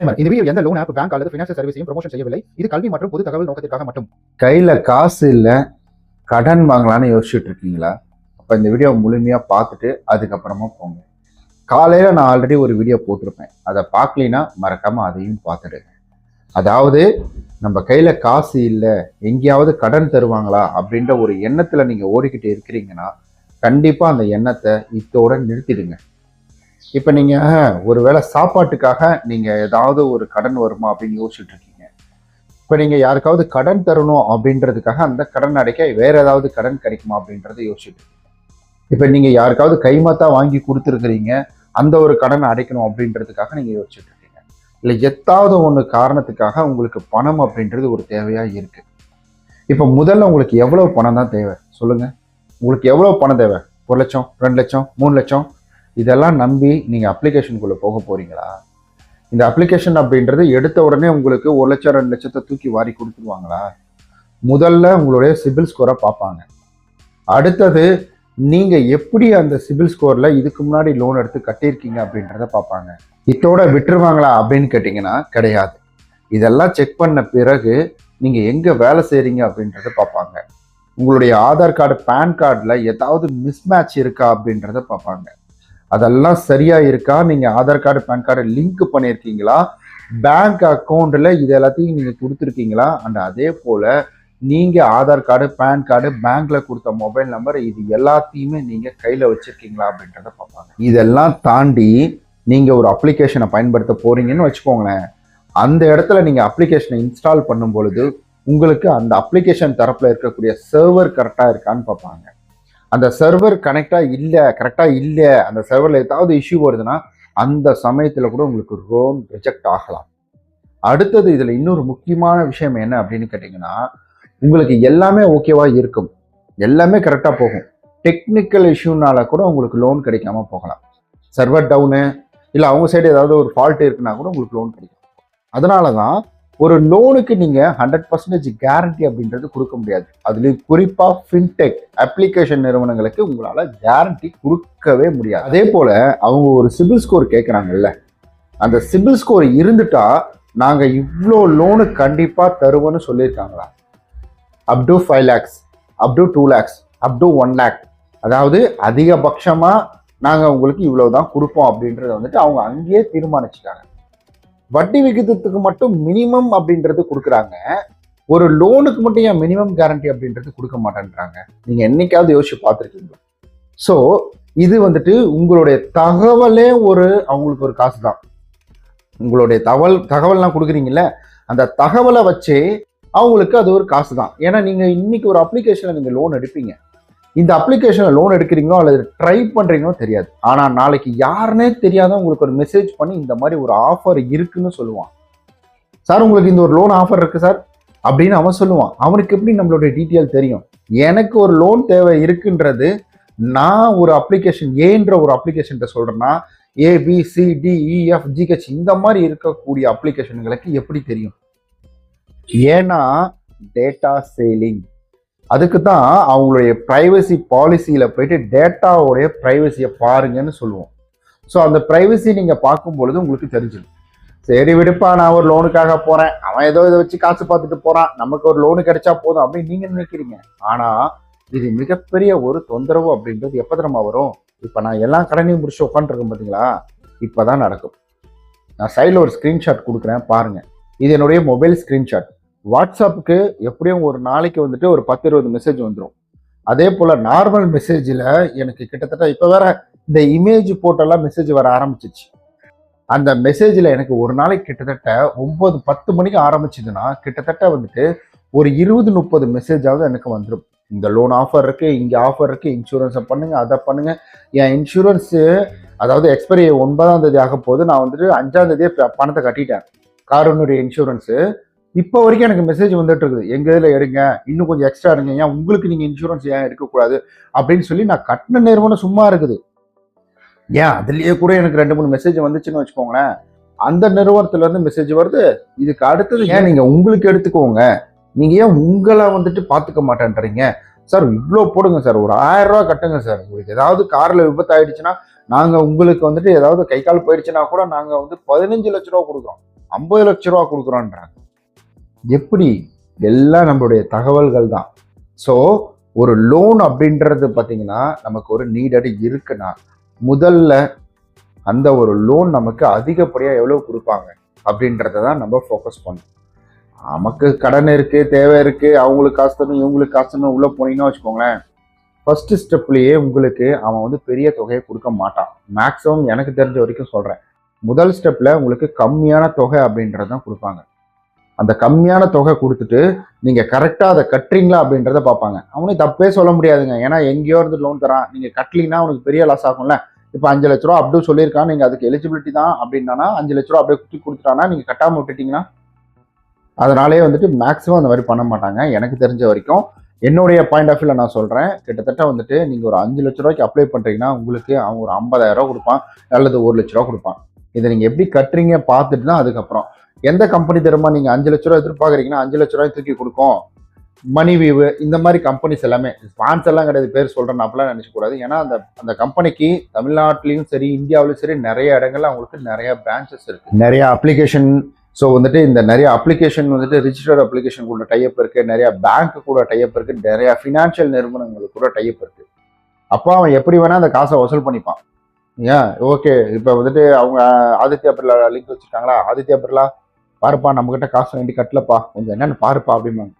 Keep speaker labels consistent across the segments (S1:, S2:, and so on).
S1: இந்த வீடியோ எந்த loan app bank அல்லது ஃபினான்சியல் சர்வீஸையும் ப்ரொமோஷன் செய்யவில்லை. இது கல்வி மற்றும் பொது தகவல் நோக்கத்திற்காக மட்டும்.
S2: கையில் காசு இல்லை கடன் வாங்கலாம்னு யோசிச்சுட்டு இருக்கீங்களா? அப்போ இந்த வீடியோ முழுமையாக பார்த்துட்டு அதுக்கப்புறமா போங்க. காலையில் நான் ஆல்ரெடி ஒரு வீடியோ போட்டிருப்பேன். அதை பார்க்கலினா மறக்காமல் அதையும் பார்த்துடுங்க. அதாவது நம்ம கையில் காசு இல்லை எங்கேயாவது கடன் தருவாங்களா அப்படின்ற ஒரு எண்ணத்தில் நீங்கள் ஓடிக்கிட்டு இருக்கிறீங்கன்னா கண்டிப்பாக அந்த எண்ணத்தை இத்தோட நிறுத்திடுங்க. இப்போ நீங்கள் ஒருவேளை சாப்பாட்டுக்காக நீங்கள் ஏதாவது ஒரு கடன் வருமா அப்படின்னு யோசிச்சுட்டு இருக்கீங்க. இப்போ நீங்கள் யாருக்காவது கடன் தரணும் அப்படின்றதுக்காக அந்த கடன் அடைக்க வேற ஏதாவது கடன் கிடைக்குமா அப்படின்றத யோசிச்சுட்டு இருக்கீங்க. இப்போ நீங்கள் யாருக்காவது கைமாத்தா வாங்கி கொடுத்துருக்குறீங்க அந்த ஒரு கடன் அடைக்கணும் அப்படின்றதுக்காக நீங்கள் யோசிச்சுட்டு இருக்கீங்க. இல்லை எத்தாவது ஒன்று காரணத்துக்காக உங்களுக்கு பணம் அப்படின்றது ஒரு தேவையாக இருக்கு. இப்போ முதல்ல உங்களுக்கு எவ்வளோ பணம் தான் தேவை? சொல்லுங்கள் உங்களுக்கு எவ்வளோ பணம் தேவை? ஒரு லட்சம் ரெண்டு லட்சம் மூணு லட்சம்? இதெல்லாம் நம்பி நீங்கள் அப்ளிகேஷனுக்குள்ளே போக போகிறீங்களா இந்த அப்ளிகேஷன் அப்படின்றது எடுத்த உடனே உங்களுக்கு ஒரு லட்சம் ரெண்டு லட்சத்தை தூக்கி வாரி கொடுத்துருவாங்களா? முதல்ல உங்களுடைய சிபில் ஸ்கோரை பார்ப்பாங்க. அடுத்தது நீங்கள் எப்படி அந்த சிபில் ஸ்கோரில் இதுக்கு முன்னாடி லோன் எடுத்து கட்டியிருக்கீங்க அப்படின்றத பார்ப்பாங்க. இதோட விட்டுருவாங்களா அப்படின்னு கேட்டிங்கன்னா கிடையாது. இதெல்லாம் செக் பண்ண பிறகு நீங்கள் எங்கே வேலை செய்கிறீங்க அப்படின்றத பார்ப்பாங்க. உங்களுடைய ஆதார் கார்டு பேன் கார்டில் ஏதாவது மிஸ்மேட்ச் இருக்கா அப்படின்றத பார்ப்பாங்க. அதெல்லாம் சரியா இருக்கா? நீங்க Aadhaar card PAN card link பண்ணியிருக்கீங்களா பேங்க் அக்கௌண்ட்ல இது எல்லாத்தையும் நீங்க கொடுத்துருக்கீங்களா? அண்ட் அதே போல நீங்க ஆதார் கார்டு பேன் கார்டு பேங்க்ல கொடுத்த மொபைல் நம்பர் இது எல்லாத்தையுமே நீங்க கையில வச்சிருக்கீங்களா அப்படின்றத பார்ப்பாங்க. இதெல்லாம் தாண்டி நீங்க ஒரு அப்ளிகேஷனை பயன்படுத்த போறீங்கன்னு வச்சுக்கோங்களேன். அந்த இடத்துல நீங்க அப்ளிகேஷனை இன்ஸ்டால் பண்ணும் பொழுது உங்களுக்கு அந்த அப்ளிகேஷன் தரப்புல இருக்கக்கூடிய சர்வர் கரெக்டா இருக்கான்னு பார்ப்பாங்க. அந்த சர்வர் கனெக்டாக இல்லை கரெக்டாக இல்லை அந்த சர்வரில் ஏதாவது இஷ்யூ வருதுன்னா அந்த சமயத்தில் கூட உங்களுக்கு லோன் ரிஜெக்ட் ஆகலாம். அடுத்தது இதில் இன்னொரு முக்கியமான விஷயம் என்ன அப்படின்னு கேட்டிங்கன்னா உங்களுக்கு எல்லாமே ஓகேவா இருக்கும். எல்லாமே கரெக்டாக போகும். டெக்னிக்கல் இஷ்யூனால கூட உங்களுக்கு லோன் கிடைக்காம போகலாம். சர்வர் டவுனு இல்லை அவங்க சைடு ஏதாவது ஒரு ஃபால்ட் இருக்குன்னா கூட உங்களுக்கு லோன் கிடைக்கும். அதனால தான் ஒரு லோனுக்கு நீங்கள் ஹண்ட்ரட் பர்சன்டேஜ் கேரண்டி அப்படின்றது கொடுக்க முடியாது. அதுலேயும் குறிப்பாக ஃபின்டெக் அப்ளிகேஷன் நிறுவனங்களுக்கு உங்களால் கேரண்டி கொடுக்கவே முடியாது. அதே போல் அவங்க ஒரு சிபில் ஸ்கோர் கேட்குறாங்கல்ல அந்த சிபில் ஸ்கோர் இருந்துட்டா நாங்கள் இவ்வளோ லோனு கண்டிப்பாக தருவோன்னு சொல்லியிருக்காங்களா? Up to five lakhs up to two lakhs up to one lakh அதாவது அதிகபட்சமாக நாங்கள் உங்களுக்கு இவ்வளோ தான் கொடுப்போம் அப்படின்றத வந்துட்டு அவங்க அங்கேயே தீர்மானிச்சிட்டாங்க. வட்டி விகிதத்துக்கு மட்டும் மினிமம் அப்படின்றது கொடுக்குறாங்க. ஒரு லோனுக்கு மட்டும் ஏன் மினிமம் கேரண்டி அப்படின்றது கொடுக்க மாட்டேன்றாங்க? நீங்கள் என்னைக்காவது யோசிச்சு பார்த்துருக்கீங்களா? ஸோ இது வந்துட்டு உங்களுடைய தகவலே ஒரு அவங்களுக்கு ஒரு காசு தான் உங்களுடைய தகவல் தகவல்லாம் கொடுக்குறீங்கல்ல அந்த தகவலை வச்சே அவங்களுக்கு அது ஒரு காசு தான் ஏன்னா நீங்கள் இன்னைக்கு ஒரு அப்ளிகேஷனில் நீங்கள் லோன் எடுப்பீங்க. இந்த அப்ளிகேஷனில் லோன் எடுக்கிறீங்களோ அல்லது ட்ரை பண்ணுறீங்களோ தெரியாது. ஆனால் நாளைக்கு யாருனே தெரியாத உங்களுக்கு ஒரு மெசேஜ் பண்ணி இந்த மாதிரி ஒரு ஆஃபர் இருக்குன்னு சொல்லுவான். சார் உங்களுக்கு இந்த ஒரு லோன் ஆஃபர் இருக்குது சார். அப்படின்னு அவன் சொல்லுவான். அவனுக்கு எப்படி நம்மளுடைய டீட்டெயில் தெரியும்? எனக்கு ஒரு லோன் தேவை இருக்குன்றது நான் ஒரு அப்ளிகேஷன் ஏன்ற ஒரு அப்ளிகேஷன்கிட்ட சொல்கிறேன்னா ஏபிசிடிஇஎஃப் ஜிஹெச் e, இந்த மாதிரி இருக்கக்கூடிய அப்ளிகேஷன்களுக்கு எப்படி தெரியும்? ஏன்னா டேட்டா சேலிங் அதுக்கு தான் அவங்களுடைய ப்ரைவசி பாலிசியில் போயிட்டு டேட்டாவோடைய ப்ரைவசியை பாருங்கன்னு சொல்லுவோம். ஸோ அந்த ப்ரைவசி நீங்கள் பார்க்கும் பொழுது உங்களுக்கு தெரிஞ்சிடும். சரி விடுப்பா நான் ஒரு லோனுக்காக போகிறேன் அவன் ஏதோ இதை வச்சு காசு பார்த்துட்டு போகிறான் நமக்கு ஒரு லோனு கிடைச்சா போதும் அப்படின்னு நீங்கள் நினைக்கிறீங்க. ஆனால் இது மிகப்பெரிய ஒரு தொந்தரவு அப்படின்றது எப்போ தெரியுமா வரும்? இப்போ நான் எல்லா கடனையும் முடிச்சு உட்காந்துருக்கேன் பார்த்தீங்களா இப்போ தான் நடக்கும். நான் சைடில் ஒரு ஸ்க்ரீன்ஷாட் கொடுக்குறேன் பாருங்கள் இது என்னுடைய மொபைல் ஸ்க்ரீன்ஷாட் வாட்ஸ்அப்புக்கு எப்படியும் ஒரு நாளைக்கு வந்துட்டு ஒரு பத்து இருபது மெசேஜ் வந்துடும் அதே போல் நார்மல் மெசேஜில் எனக்கு கிட்டத்தட்ட இப்போ வேற இந்த இமேஜ் போட்டெல்லாம் மெசேஜ் வர ஆரம்பிச்சிச்சு. அந்த மெசேஜில் எனக்கு ஒரு நாளைக்கு கிட்டத்தட்ட ஒம்பது பத்து மணிக்கு ஆரம்பிச்சதுன்னா கிட்டத்தட்ட வந்துட்டு ஒரு இருபது முப்பது மெசேஜாவது எனக்கு வந்துடும் இந்த லோன் ஆஃபர் இருக்குது இங்கே ஆஃபர் இருக்குது இன்சூரன்ஸை பண்ணுங்கள் அதை பண்ணுங்கள் என் இன்சூரன்ஸு அதாவது எக்ஸ்பைரி ஒன்பதாம் தேதி ஆக போது நான் வந்துட்டு அஞ்சாம் தேதியே பணத்தை கட்டிட்டேன். காரோனுடைய இன்சூரன்ஸு இப்போ வரைக்கும் எனக்கு மெசேஜ் வந்துட்டு இருக்குது. எங்க இதில் எடுங்க இன்னும் கொஞ்சம் எக்ஸ்ட்ரா எடுங்க. ஏன் உங்களுக்கு நீங்கள் இன்சூரன்ஸ் ஏன் எடுக்கக்கூடாது? அப்படின்னு சொல்லி நான் கட்டின நிறுவனம் சும்மா இருக்குது. ஏன் அதுலயே கூட எனக்கு ரெண்டு மூணு மெசேஜ் வந்துச்சுன்னு வச்சுக்கோங்களேன். அந்த நிறுவனத்துல இருந்து மெசேஜ் வருது. இதுக்கு அடுத்தது ஏன் நீங்க உங்களுக்கு எடுத்துக்கோங்க. நீங்க ஏன் உங்களை வந்துட்டு பாத்துக்க மாட்டேன்றீங்க? சார் இவ்வளோ போடுங்க சார். ஒரு ஆயிரம் ரூபா கட்டுங்க சார். உங்களுக்கு ஏதாவது கார்ல விபத்து ஆயிடுச்சுன்னா நாங்க உங்களுக்கு வந்துட்டு ஏதாவது கை கால் போயிடுச்சுன்னா கூட நாங்க வந்து பதினஞ்சு லட்ச ரூபா கொடுக்குறோம். ஐம்பது லட்ச ரூபா கொடுக்குறோன்றாங்க. எப்படி? எல்லாம் நம்மளுடைய தகவல்கள் தான். ஸோ ஒரு லோன் அப்படின்றது பார்த்தீங்கன்னா நமக்கு ஒரு நீடடு இருக்குன்னா முதல்ல அந்த ஒரு லோன் நமக்கு அதிகப்படியாக எவ்வளோ கொடுப்பாங்க? அப்படின்றத தான் நம்ம ஃபோக்கஸ் பண்ணணும். நமக்கு கடன் இருக்குது தேவை இருக்குது அவங்களுக்கு காசு தரணும் இவங்களுக்கு காசு தரணும் உள்ளே போனீங்கன்னா வச்சுக்கோங்களேன். ஃபர்ஸ்ட் ஸ்டெப்லேயே உங்களுக்கு அவன் வந்து பெரிய தொகையை கொடுக்க மாட்டான். மேக்ஸிமம் எனக்கு தெரிஞ்ச வரைக்கும் சொல்கிறேன் முதல் ஸ்டெப்பில் உங்களுக்கு கம்மியான தொகை அப்படின்றது தான் கொடுப்பாங்க. அந்த கம்மியான தொகை கொடுத்துட்டு நீங்கள் கரெக்டாக அதை கட்டுறீங்களா அப்படின்றத பார்ப்பாங்க. அவனுக்கு தப்பே சொல்ல முடியாதுங்க. ஏன்னா எங்கேயோ இருந்து லோன் தரான். நீங்கள் கட்டலீங்கன்னா அவனுக்கு பெரிய லாஸ் ஆகும்ல. இப்போ அஞ்சு லட்ச ரூபா அப்படியே சொல்லியிருக்கான். நீங்கள் அதுக்கு எலிஜிபிலிட்டி தான் அப்படின்னா அஞ்சு லட்ச ரூபா அப்படியே குத்தி கொடுத்துட்டானா நீங்கள் கட்டாமல் விட்டுட்டீங்கன்னா? அதனாலே வந்துட்டு மேக்ஸிமம் அந்த மாதிரி பண்ண மாட்டாங்க. எனக்கு தெரிஞ்ச வரைக்கும் என்னுடைய பாயிண்ட் ஆஃப் வியூல நான் சொல்கிறேன் கிட்டத்தட்ட வந்துட்டு நீங்கள் ஒரு அஞ்சு லட்ச ரூபாய்க்கு அப்ளை பண்ணுறீங்கன்னா உங்களுக்கு அவன் ஒரு ஐம்பதாயிரம் ரூபா கொடுப்பான். அல்லது ஒரு லட்ச ரூபா கொடுப்பான். இதை நீங்கள் எப்படி கட்டுறீங்க பார்த்துட்டு தான் அதுக்கப்புறம் எந்த கம்பெனி தெரியுமா? நீங்கள் அஞ்சு லட்ச ரூபா எதிர்பார்க்குறீங்கன்னா அஞ்சு லட்ச ரூபாய் தூக்கி கொடுக்கும். மணி வீவு இந்த மாதிரி கம்பெனிஸ் எல்லாமே. ஸ்பான்சர்லாம் கிடையாது பேர் சொல்கிறேன் அப்பெல்லாம் நினச்சக்கூடாது ஏன்னா அந்த அந்த கம்பெனிக்கு தமிழ்நாட்டிலையும் சரி இந்தியாவிலையும் சரி நிறைய இடங்கள்ல அவங்களுக்கு நிறைய பிரான்ச்சஸ் இருக்குது நிறைய அப்ளிகேஷன் ஸோ வந்துட்டு இந்த நிறைய அப்ளிகேஷன் வந்துட்டு ரிஜிஸ்டர்ட் அப்ளிகேஷன் கூட டைப் இருக்குது நிறைய பேங்க் கூட டைப் இருக்குது நிறைய ஃபினான்ஷியல் நிறுவனங்களுக்கு கூட டைப் இருக்குது அப்போ அவன் எப்படி வேணால் அந்த காசை வசூல் பண்ணிப்பான். ஏன்? ஓகே இப்போ வந்துட்டு அவங்க ஆதித்யா பிர்லா லிங்க் வச்சுருக்காங்களா? ஆதித்யா பிர்லா பாருப்பா நம்மக்கிட்ட காசு வேண்டி கட்டலப்பா. கொஞ்சம் என்னன்னு பாருப்பா அப்படிம்பாங்க.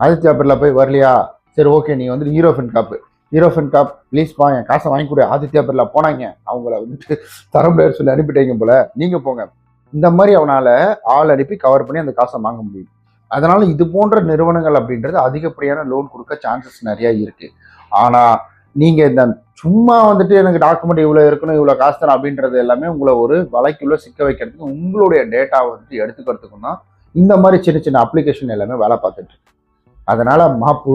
S2: ஆதித்யா பிர்லா போய் வரலையா? சரி ஓகே நீ வந்துட்டு ஹீரோஃபின் காப்பு ஹீரோஃபின் காப் ப்ளீஸ்ப்பா என் காசை வாங்கி கொடு. ஆதித்யா பிர்லா போனாங்க. அவங்கள வந்துட்டு தர முடியாது சொல்லி அனுப்பிட்டீங்க போல. நீங்கள் போங்க. இந்த மாதிரி அவனால் ஆள் அனுப்பி கவர் பண்ணி அந்த காசை வாங்க முடியும். அதனால் இது போன்ற நிறுவனங்கள் அப்படின்றது அதிகப்படியான லோன் கொடுக்க சான்சஸ் நிறையா இருக்குது ஆனால் நீங்க இந்த சும்மா வந்துட்டு எனக்கு டாக்குமெண்ட் இவ்வளோ இருக்கணும் இவ்வளோ காசு தரேன் அப்படின்றது எல்லாமே உங்களை ஒரு வலைக்குள்ள சிக்க வைக்கிறதுக்கு உங்களுடைய டேட்டாவை வந்துட்டு எடுத்துக்கிறதுக்கும் தான் இந்த மாதிரி சின்ன சின்ன அப்ளிகேஷன் எல்லாமே வேலை பார்த்துட்டு அதனால் அதனால மாப்பு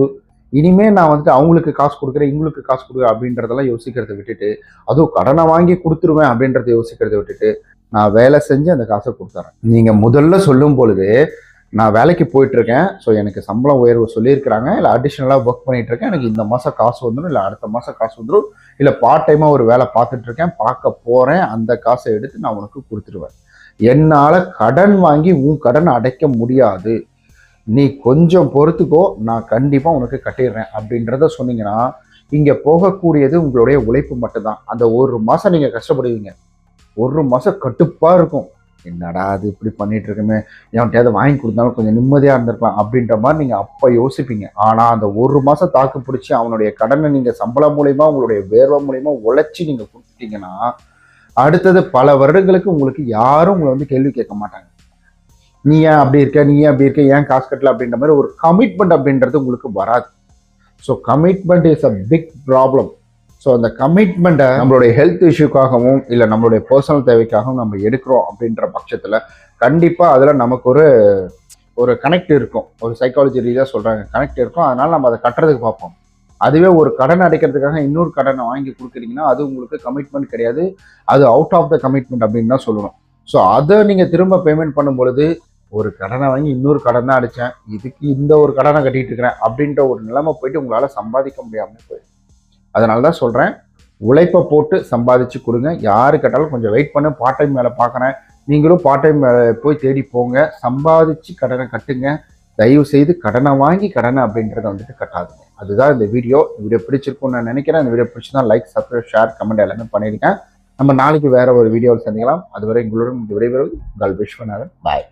S2: இனிமே நான் வந்துட்டு அவங்களுக்கு காசு கொடுக்குறேன் இவங்களுக்கு காசு கொடுக்குறேன் அப்படின்றதெல்லாம் யோசிக்கிறத விட்டுட்டு அதுவும் கடனை வாங்கி கொடுத்துருவேன் அப்படின்றத யோசிக்கிறத விட்டுட்டு நான் வேலை செஞ்சு அந்த காசை கொடுத்துறேன். நீங்க முதல்ல சொல்லும் பொழுது நான் வேலைக்கு போயிட்டு இருக்கேன் ஸோ எனக்கு சம்பளம் உயர்வு சொல்லியிருக்கிறாங்க. இல்லை அடிஷ்னலாக ஒர்க் பண்ணிட்டு இருக்கேன் எனக்கு இந்த மாதம் காசு வந்துடும். இல்லை அடுத்த மாதம் காசு வந்துடும். இல்லை பார்ட் டைமாக ஒரு வேலை பார்த்துட்டு இருக்கேன் பார்க்க போகிறேன் அந்த காசை எடுத்து நான் உனக்கு கொடுத்துருவேன். என்னால் கடன் வாங்கி உன் கடனை அடைக்க முடியாது. நீ கொஞ்சம் பொறுத்துக்கோ. நான் கண்டிப்பாக உனக்கு கட்டிடுறேன் அப்படின்றத சொன்னீங்கன்னா இங்கே போகக்கூடியது உங்களுடைய உழைப்பு மட்டும்தான். அந்த ஒரு மாதம் நீங்கள் கஷ்டப்படுவீங்க. ஒரு மாதம் கட்டுப்பாக இருக்கும். என்னடா அது இப்படி பண்ணிட்டு இருக்குமே எவன்கிட்டயாவது வாங்கி கொடுத்தாலும் கொஞ்சம் நிம்மதியாக இருந்திருப்பான் அப்படின்ற மாதிரி நீங்கள் அப்போ யோசிப்பீங்க. ஆனால் அந்த ஒரு மாதம் தாக்கு பிடிச்சி அவனுடைய கடனை நீங்கள் சம்பளம் மூலயமா உங்களுடைய வேர்வை மூலயமா உழைச்சி நீங்கள் கொடுத்துட்டீங்கன்னா அடுத்தது பல வருடங்களுக்கு உங்களுக்கு யாரும் உங்களை வந்து கேள்வி கேட்க மாட்டாங்க. நீ ஏன் அப்படி இருக்க? நீ ஏன் அப்படி இருக்க? ஏன் காசு கட்டல? அப்படின்ற மாதிரி ஒரு கமிட்மெண்ட் அப்படின்றது உங்களுக்கு வராது. So commitment is a big problem so அந்த கமிட்மெண்ட்டை நம்மளுடைய ஹெல்த் இஷ்யூக்காகவும் இல்லை நம்மளுடைய பர்சனல் தேவைக்காகவும் நம்ம எடுக்கிறோம் அப்படின்ற பட்சத்தில் கண்டிப்பாக அதில் நமக்கு ஒரு ஒரு கனெக்ட் இருக்கும். ஒரு சைக்காலஜி ரீதியாக சொல்கிறாங்க கனெக்ட் இருக்கும். அதனால் நம்ம அதை கட்டுறதுக்கு பார்ப்போம். அதுவே ஒரு கடன் அடைக்கிறதுக்காக இன்னொரு கடனை வாங்கி கொடுக்குறீங்கன்னா அது உங்களுக்கு கமிட்மெண்ட் கிடையாது. அது அவுட் ஆஃப் த கமிட்மெண்ட் அப்படின்னு தான் சொல்லணும். ஸோ அதை நீங்கள் திரும்ப பேமெண்ட் பண்ணும்பொழுது ஒரு கடனை வாங்கி இன்னொரு கடனை அடித்தேன் இதுக்கு இந்த ஒரு கடனை கட்டிகிட்டு இருக்கிறேன் அப்படின்ற ஒரு நிலைமை போயிட்டு உங்களால் சம்பாதிக்க முடியாமல் போயிடும். அதனால தான் சொல்கிறேன் உழைப்பை போட்டு சம்பாதிச்சு கொடுங்க. யாரு கேட்டாலும் கொஞ்சம் வெயிட் பண்ணு பார்ட் டைம் வேலை பார்க்குறேன். நீங்களும் பார்ட் டைம் வேலை போய் தேடி போங்க. சம்பாதிச்சு கடனை கட்டுங்க. தயவு செய்து கடனை வாங்கி கடனை அப்படின்றத வந்துட்டு கட்டாதுங்க. அதுதான் இந்த வீடியோ. இந்த வீடியோ பிடிச்சிருக்கும்னு நான் நினைக்கிறேன். இந்த வீடியோ பிடிச்சிருந்தா லைக் சப்ஸ்கிரைப் ஷேர் கமெண்ட் எல்லாமே பண்ணிடுங்க. நம்ம நாளைக்கு வேற ஒரு வீடியோவில் சந்திக்கலாம். அதுவரை எங்களுடன் விரைவில் உங்கள் விஸ்வநாதன். பாய்